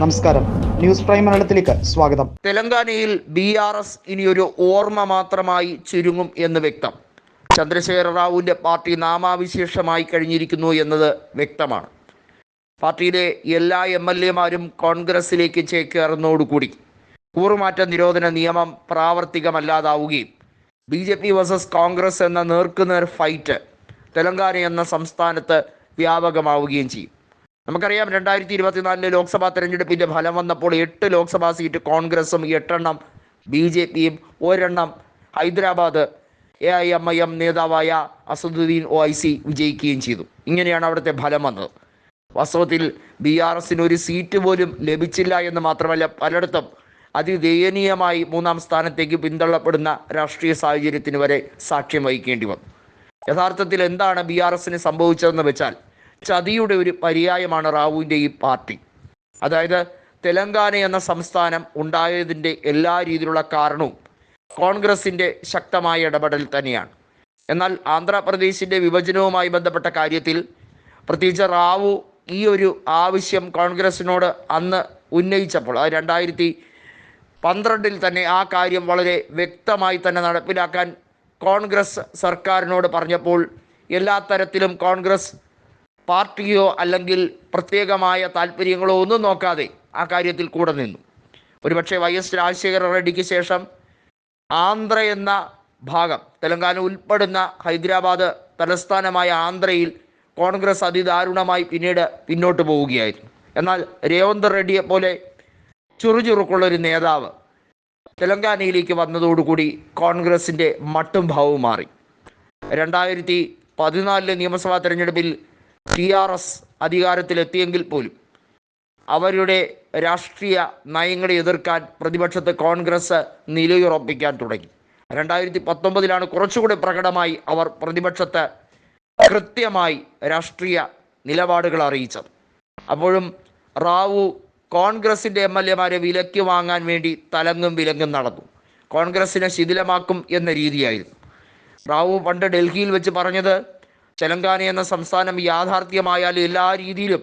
നമസ്കാരം. News prime മലയാളത്തിലേക്ക് സ്വാഗതം. തെലങ്കാനയിൽ ബി ആർ എസ് ഇനിയൊരു ഓർമ്മ മാത്രമായി ചുരുങ്ങും എന്ന് വ്യക്തം. ചന്ദ്രശേഖര റാവുവിന്റെ പാർട്ടി നാമാവിശേഷമായി കഴിഞ്ഞിരിക്കുന്നു എന്നത് വ്യക്തമാണ്. പാർട്ടിയിലെ എല്ലാ എം എൽ എമാരും കോൺഗ്രസിലേക്ക് ചേക്കേറുന്നതോടുകൂടി കൂറുമാറ്റ നിരോധന നിയമം പ്രാവർത്തികമല്ലാതാവുകയും B J P versus Congress എന്ന നേർക്കുനേർ ഫൈറ്റ് തെലങ്കാന എന്ന സംസ്ഥാനത്ത് വ്യാപകമാവുകയും ചെയ്യും. നമുക്കറിയാം രണ്ടായിരത്തി ഇരുപത്തിനാലിലെ ലോക്സഭാ തെരഞ്ഞെടുപ്പിന്റെ ഫലം വന്നപ്പോൾ എട്ട് ലോക്സഭാ സീറ്റ് കോൺഗ്രസും എട്ടെണ്ണം ബി ജെ പിയും ഒരെണ്ണം Hyderabad A I M I M നേതാവായ അസദുദ്ദീൻ ഒ ഐ സി വിജയിക്കുകയും ചെയ്തു. ഇങ്ങനെയാണ് അവിടുത്തെ ഫലം വന്നത്. വാസ്തവത്തിൽ ബി ആർ എസിന് ഒരു സീറ്റ് പോലും ലഭിച്ചില്ല എന്ന് മാത്രമല്ല പലയിടത്തും അതിദയനീയമായി മൂന്നാം സ്ഥാനത്തേക്ക് പിന്തള്ളപ്പെടുന്ന രാഷ്ട്രീയ സാഹചര്യത്തിന് വരെ സാക്ഷ്യം വഹിക്കേണ്ടി വന്നു. യഥാർത്ഥത്തിൽ എന്താണ് ബി ആർ എസിന് സംഭവിച്ചതെന്ന് വെച്ചാൽ ചതിയുടെ ഒരു പര്യായമാണ് റാവുവിന്റെ ഈ പാർട്ടി. അതായത് തെലങ്കാന എന്ന സംസ്ഥാനം ഉണ്ടായതിന്റെ എല്ലാ രീതിയിലുള്ള കാരണവും കോൺഗ്രസിന്റെ ശക്തമായ ഇടപെടൽ തന്നെയാണ്. എന്നാൽ ആന്ധ്രാപ്രദേശിന്റെ വിഭജനവുമായി ബന്ധപ്പെട്ട കാര്യത്തിൽ പ്രത്യേകിച്ച് റാവു ഈ ഒരു ആവശ്യം കോൺഗ്രസിനോട് അന്ന് ഉന്നയിച്ചപ്പോൾ അത് രണ്ടായിരത്തി പന്ത്രണ്ടിൽ തന്നെ ആ കാര്യം വളരെ വ്യക്തമായി തന്നെ നടപ്പിലാക്കാൻ കോൺഗ്രസ് സർക്കാരിനോട് പറഞ്ഞപ്പോൾ എല്ലാ തരത്തിലും കോൺഗ്രസ് പാർട്ടിയോ അല്ലെങ്കിൽ പ്രത്യേകമായ താല്പര്യങ്ങളോ ഒന്നും നോക്കാതെ ആ കാര്യത്തിൽ കൂടെ നിന്നു. ഒരുപക്ഷെ വൈ എസ് രാജശേഖര റെഡ്ഡിക്ക് ശേഷം ആന്ധ്ര എന്ന ഭാഗം തെലങ്കാന ഉൾപ്പെടുന്ന ഹൈദരാബാദ് തലസ്ഥാനമായ ആന്ധ്രയിൽ കോൺഗ്രസ് അതിദാരുണമായി പിന്നീട് പിന്നോട്ട് പോവുകയായിരുന്നു. എന്നാൽ രേവന്ത് റെഡ്ഡിയെ പോലെ ചുറുചുറുക്കുള്ള ഒരു നേതാവ് തെലങ്കാനയിലേക്ക് വന്നതോടുകൂടി കോൺഗ്രസിന്റെ മട്ടും ഭാവവും മാറി. രണ്ടായിരത്തി പതിനാലിലെ നിയമസഭാ തെരഞ്ഞെടുപ്പിൽ ടി ആർ എസ് അധികാരത്തിലെത്തിയെങ്കിൽ പോലും അവരുടെ രാഷ്ട്രീയ നയങ്ങളെ എതിർക്കാൻ പ്രതിപക്ഷത്ത് കോൺഗ്രസ് നിലയുറപ്പിക്കാൻ തുടങ്ങി. രണ്ടായിരത്തി പത്തൊമ്പതിലാണ് കുറച്ചുകൂടി പ്രകടമായി അവർ പ്രതിപക്ഷത്ത് കൃത്യമായി രാഷ്ട്രീയ നിലപാടുകൾ അറിയിച്ചത്. അപ്പോഴും റാവു കോൺഗ്രസിന്റെ എം എൽ എമാരെ വിലയ്ക്ക് വാങ്ങാൻ വേണ്ടി തലങ്ങും വിലങ്ങും നടന്നു. കോൺഗ്രസിനെ ശിഥിലമാക്കും എന്ന രീതിയായിരുന്നു. റാവു പണ്ട് ഡൽഹിയിൽ വെച്ച് പറഞ്ഞത് തെലങ്കാന എന്ന സംസ്ഥാനം യാഥാർത്ഥ്യമായാൽ എല്ലാ രീതിയിലും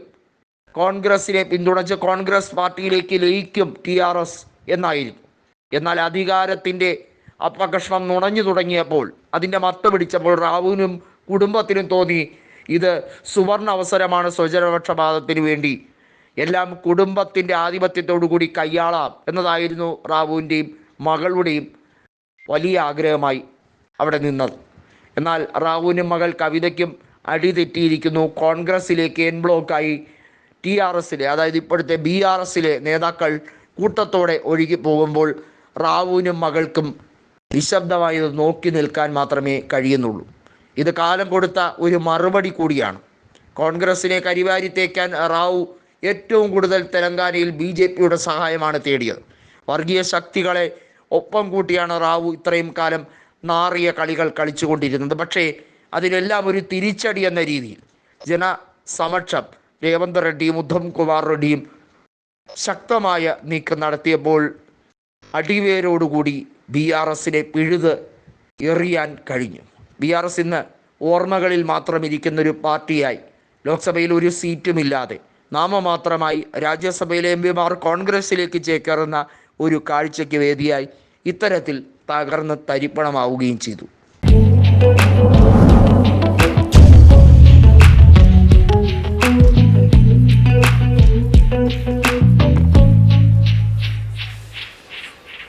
കോൺഗ്രസിനെ പിന്തുണച്ച് കോൺഗ്രസ് പാർട്ടിയിലേക്ക് ലയിക്കും ടി ആർ എസ് എന്നായിരുന്നു. എന്നാൽ അധികാരത്തിന്റെ അപ്പകഷ്ണം നുണഞ്ഞു തുടങ്ങിയപ്പോൾ അതിന്റെ മത്ത് പിടിച്ചപ്പോൾ റാവുവിനും കുടുംബത്തിനും തോന്നി ഇത് സുവർണ അവസരമാണ് സ്വജനപക്ഷപാതത്തിന് വേണ്ടി. എല്ലാം കുടുംബത്തിന്റെ ആധിപത്യത്തോടു കൂടി കൈയാളാം എന്നതായിരുന്നു റാവുവിന്റെയും മകളുടെയും വലിയ ആഗ്രഹമായി അവിടെ നിന്നത്. എന്നാൽ റാവുവിനും മകൾ കവിതയ്ക്കും അടി തെറ്റിയിരിക്കുന്നു. കോൺഗ്രസിലേക്ക് എൻ ബ്ലോക്കായി ടി ആർ എസിലെ അതായത് ഇപ്പോഴത്തെ ബി ആർ എസിലെ നേതാക്കൾ കൂട്ടത്തോടെ ഒഴുകി പോകുമ്പോൾ റാവുവിനും മകൾക്കും നിശബ്ദമായി നോക്കി നിൽക്കാൻ മാത്രമേ കഴിയുന്നുള്ളൂ. ഇത് കാലം കൊടുത്ത ഒരു മറുപടി കൂടിയാണ്. കോൺഗ്രസിനെ കരിവാരി തേക്കാൻ റാവു ഏറ്റവും കൂടുതൽ തെലങ്കാനയിൽ ബി ജെ പിയുടെ സഹായമാണ് തേടിയത്. വർഗീയ ശക്തികളെ ഒപ്പം കൂട്ടിയാണ് റാവു ഇത്രയും കാലം നാറിയ കളികൾ കളിച്ചുകൊണ്ടിരുന്നത്. പക്ഷേ അതിനെല്ലാം ഒരു തിരിച്ചടി എന്ന രീതിയിൽ ജനസമക്ഷം രേവന്ത് റെഡ്ഡിയും ഉദ്ധം കുമാർ റെഡ്ഡിയും ശക്തമായ നീക്കം നടത്തിയപ്പോൾ അടിവേരോടുകൂടി ബി ആർ എസിനെ പിഴുത് എറിയാൻ കഴിഞ്ഞു. ബി ആർ എസ് ഇന്ന് ഓർമ്മകളിൽ മാത്രം ഇരിക്കുന്നൊരു പാർട്ടിയായി. ലോക്സഭയിൽ ഒരു സീറ്റുമില്ലാതെ നാമമാത്രമായി രാജ്യസഭയിലെ എം പിമാർ കോൺഗ്രസിലേക്ക് ചേക്കേറുന്ന ഒരു കാഴ്ചയ്ക്ക് വേദിയായി. ഇത്തരത്തിൽ തകർന്ന് തരിപ്പണമാവുകയും ചെയ്തു.